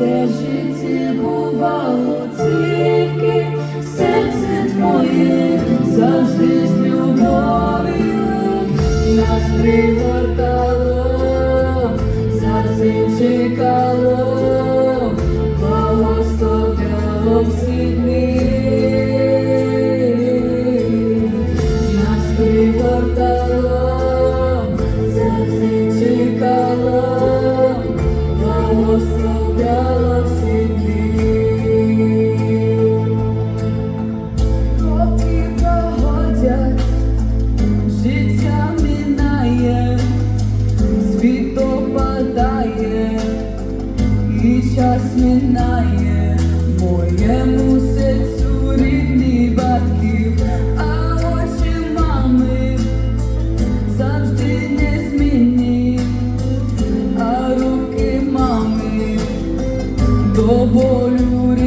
все життя бувало тільки серце твоє завжди з любов'ю нас пригортало, завжди чекало, благословляло все. o